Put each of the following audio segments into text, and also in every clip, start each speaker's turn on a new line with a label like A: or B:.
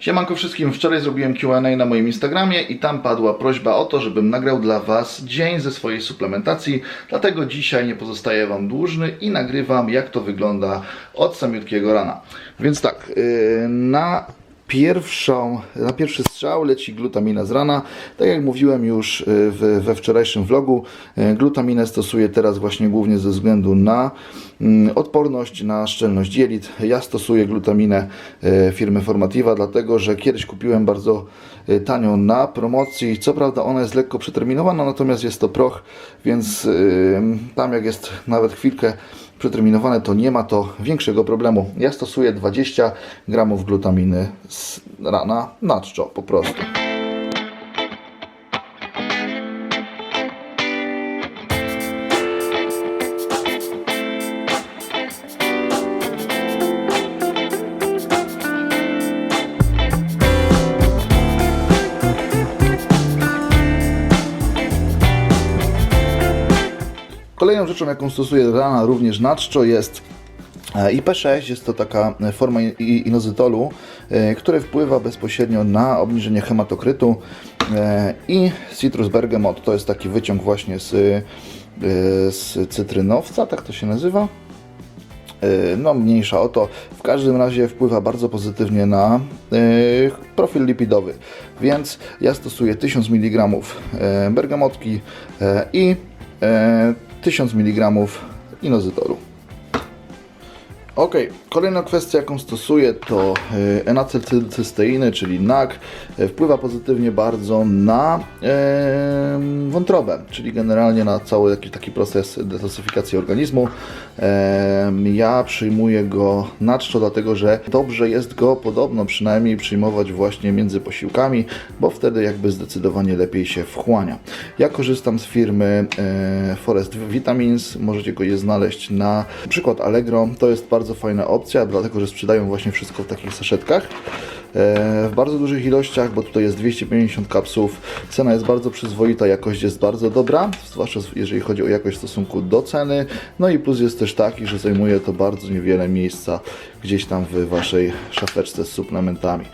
A: Siemanko wszystkim, wczoraj zrobiłem Q&A na moim Instagramie i tam padła prośba o to, żebym nagrał dla Was dzień ze swojej suplementacji, dlatego dzisiaj nie pozostaję Wam dłużny i nagrywam jak to wygląda od samiutkiego rana. Więc tak, yy, na pierwszą, na pierwszy strzał leci glutamina z rana. Tak jak mówiłem już y, w, we wczorajszym vlogu, y, glutaminę stosuję teraz właśnie głównie ze względu na mm, odporność, na szczelność jelit. Ja stosuję glutaminę y, firmy Formativa, dlatego że kiedyś kupiłem bardzo tanią na promocji. Co prawda ona jest lekko przeterminowana, natomiast jest to proch, więc tam jak jest nawet chwilkę przeterminowane, to nie ma to większego problemu. Ja stosuję 20 gramów glutaminy z rana na czczo po prostu. Kolejną rzeczą, jaką stosuję rana również na czczo jest e, IP6 jest to taka forma i- inozytolu, e, który wpływa bezpośrednio na obniżenie hematokrytu e, i citrus bergamot to jest taki wyciąg właśnie z, e, z cytrynowca, tak to się nazywa. E, No, mniejsza o to. W każdym razie wpływa bardzo pozytywnie na e, profil lipidowy. Więc ja stosuję 1000 mg e, bergamotki e, i e, 1000 mg inozytolu. Ok, kolejna kwestia, jaką stosuję, to e, enacetylcysteiny, czyli NAC. E, Wpływa pozytywnie bardzo na e, wątrobę, czyli generalnie na cały taki proces detosyfikacji organizmu. E, ja przyjmuję go na czczo, dlatego że dobrze jest go podobno przynajmniej przyjmować właśnie między posiłkami, bo wtedy jakby zdecydowanie lepiej się wchłania. Ja korzystam z firmy e, Forest Vitamins, możecie go je znaleźć na przykład Allegro. To jest bardzo fajna opcja, dlatego że sprzedają właśnie wszystko w takich saszetkach e, w bardzo dużych ilościach, bo tutaj jest 250 kapsuł. Cena jest bardzo przyzwoita, jakość jest bardzo dobra, zwłaszcza jeżeli chodzi o jakość w stosunku do ceny. No i plus jest też taki, że zajmuje to bardzo niewiele miejsca gdzieś tam w Waszej szafeczce z suplementami.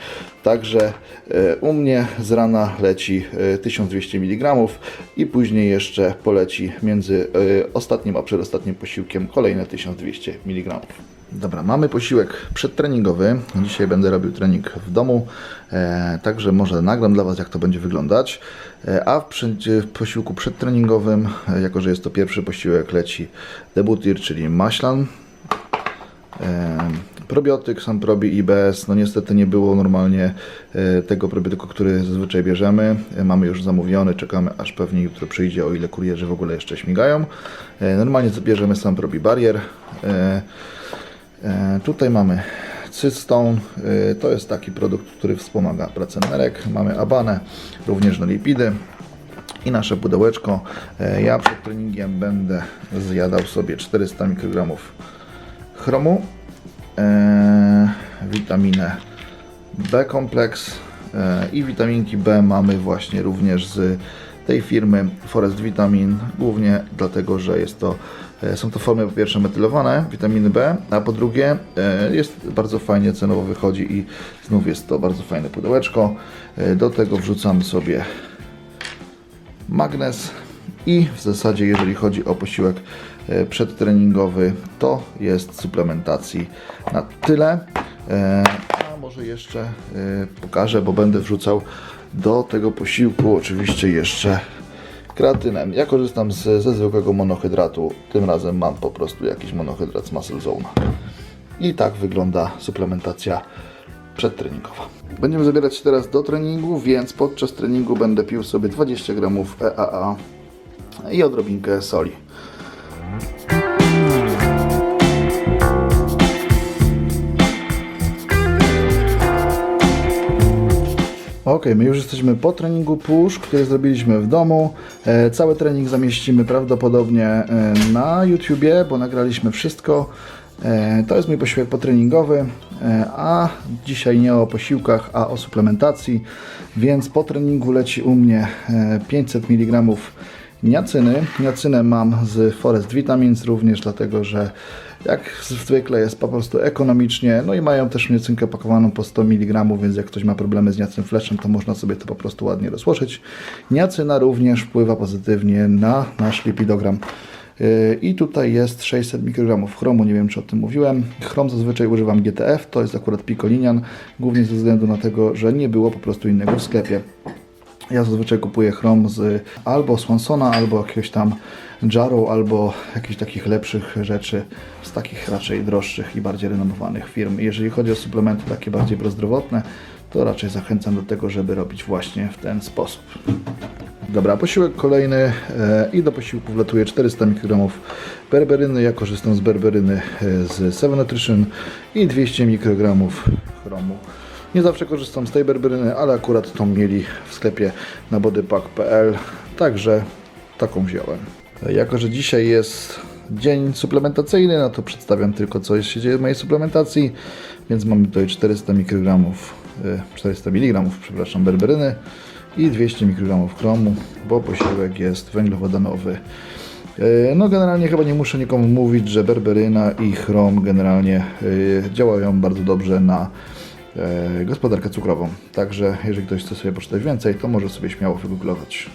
A: Także e, u mnie z rana leci e, 1200 mg i później jeszcze poleci między e, ostatnim a przedostatnim posiłkiem kolejne 1200 mg. Dobra, mamy posiłek przedtreningowy. Dzisiaj będę robił trening w domu, e, także może nagram dla Was, jak to będzie wyglądać. E, a w, w posiłku przedtreningowym, e, jako że jest to pierwszy posiłek, leci debutir, czyli maślan. E, Probiotyk, sam probi IBS, no niestety nie było normalnie e, tego probiotyku, który zazwyczaj bierzemy. E, Mamy już zamówiony, czekamy aż pewnie jutro przyjdzie, o ile kurierzy w ogóle jeszcze śmigają. E, Normalnie bierzemy sam probi barier. E, Tutaj mamy cystone, e, to jest taki produkt, który wspomaga pracę nerek. Mamy abanę, również na lipidy i nasze pudełeczko. E, Ja przed treningiem będę zjadał sobie 400 mikrogramów chromu, e, witaminę B kompleks e, i witaminki B mamy właśnie również z tej firmy Forest Vitamin, głównie dlatego, że jest to, e, są to formy po pierwsze metylowane, witaminy B, a po drugie e, jest bardzo fajnie cenowo wychodzi i znów jest to bardzo fajne pudełeczko. E, Do tego wrzucamy sobie magnez i w zasadzie jeżeli chodzi o posiłek przedtreningowy to jest suplementacji na tyle a może jeszcze pokażę, bo będę wrzucał do tego posiłku oczywiście jeszcze kreatynę. Ja korzystam z, ze zwykłego monohydratu, tym razem mam po prostu jakiś monohydrat z Muscle Zone. I tak wygląda suplementacja przedtreningowa. Będziemy zabierać się teraz do treningu, więc podczas treningu będę pił sobie 20 gramów EAA i odrobinkę soli. Ok, my już jesteśmy po treningu push, który zrobiliśmy w domu. E, cały trening zamieścimy prawdopodobnie e, na YouTubie, bo nagraliśmy wszystko. E, to jest mój posiłek potreningowy, e, a dzisiaj nie o posiłkach, a o suplementacji, więc po treningu leci u mnie e, 500 mg niacyny. Niacynę mam z Forest Vitamins również, dlatego że jak zwykle jest po prostu ekonomicznie, no i mają też niacynkę pakowaną po 100 mg, więc jak ktoś ma problemy z niacyn fleszem, to można sobie to po prostu ładnie rozłożyć. Niacyna również wpływa pozytywnie na nasz lipidogram. Yy, I tutaj jest 600 mikrogramów chromu, nie wiem czy o tym mówiłem. Chrom zazwyczaj używam GTF, to jest akurat pikolinian, głównie ze względu na tego, że nie było po prostu innego w sklepie. Ja zazwyczaj kupuję chrom z albo Swansona, albo jakiegoś tam Jarrow, albo jakichś takich lepszych rzeczy, z takich raczej droższych i bardziej renomowanych firm. Jeżeli chodzi o suplementy takie bardziej prozdrowotne, to raczej zachęcam do tego, żeby robić właśnie w ten sposób. Dobra, posiłek kolejny e, i do posiłku wlatuje 400 mikrogramów berberyny. Ja korzystam z berberyny e, z 7 Nutrition i 200 mikrogramów chromu. Nie zawsze korzystam z tej berberyny, ale akurat tą mieli w sklepie na bodypack.pl, także taką wziąłem. Jako, że dzisiaj jest dzień suplementacyjny, no to przedstawiam tylko co się dzieje w mojej suplementacji, więc mamy tutaj 400 mikrogramów, e, 400 mg, przepraszam, berberyny i 200 mikrogramów chromu, bo posiłek jest węglowodanowy. E, No generalnie chyba nie muszę nikomu mówić, że berberyna i chrom generalnie e, działają bardzo dobrze na gospodarkę cukrową. Także jeżeli ktoś chce sobie poczytać więcej, to może sobie śmiało wygooglować.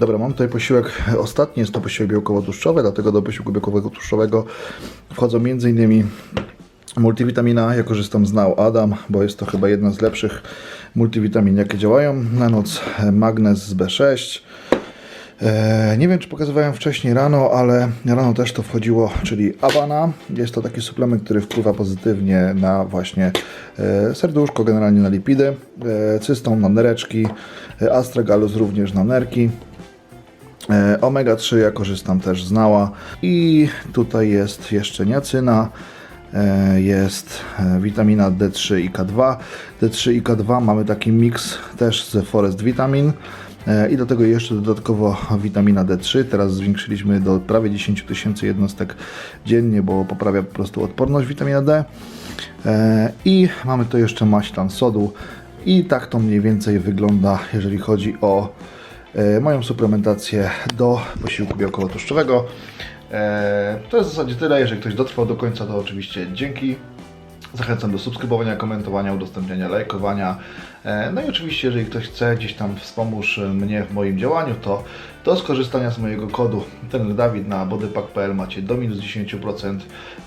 A: Dobra, mam tutaj posiłek ostatni, jest to posiłek białkowo-tłuszczowy, dlatego do posiłku białkowo-tłuszczowego wchodzą m.in. multivitamina. Ja korzystam z Now Adam, bo jest to chyba jedna z lepszych multivitamin, jakie działają na noc. Magnez z B6. E, Nie wiem, czy pokazywałem wcześniej rano, ale rano też to wchodziło, czyli Avana. Jest to taki suplement, który wpływa pozytywnie na właśnie e, serduszko, generalnie na lipidy. E, Cystą na nereczki, e, astragalus również na nerki. E, Omega-3 ja korzystam też z Nała i tutaj jest jeszcze niacyna, e, jest e, witamina D3 i K2. D3 i K2 mamy taki miks też z Forest Vitamin i do tego jeszcze dodatkowo witamina D3. Teraz zwiększyliśmy do prawie 10 tysięcy jednostek dziennie, bo poprawia po prostu odporność witamina D. I mamy tu jeszcze maślan sodu i tak to mniej więcej wygląda, jeżeli chodzi o moją suplementację do posiłku białkowo-tłuszczowego. E, To jest w zasadzie tyle. Jeżeli ktoś dotrwał do końca, to oczywiście dzięki. Zachęcam do subskrybowania, komentowania, udostępniania, lajkowania. E, No i oczywiście, jeżeli ktoś chce gdzieś tam wspomóż mnie w moim działaniu, to do skorzystania z mojego kodu ten Dawid na bodypack.pl macie do minus 10%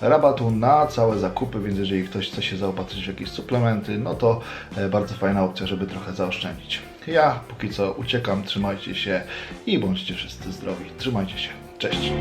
A: rabatu na całe zakupy, więc jeżeli ktoś chce się zaopatrzyć w jakieś suplementy, no to e, bardzo fajna opcja, żeby trochę zaoszczędzić. Ja póki co uciekam, trzymajcie się i bądźcie wszyscy zdrowi. Trzymajcie się. Cześć.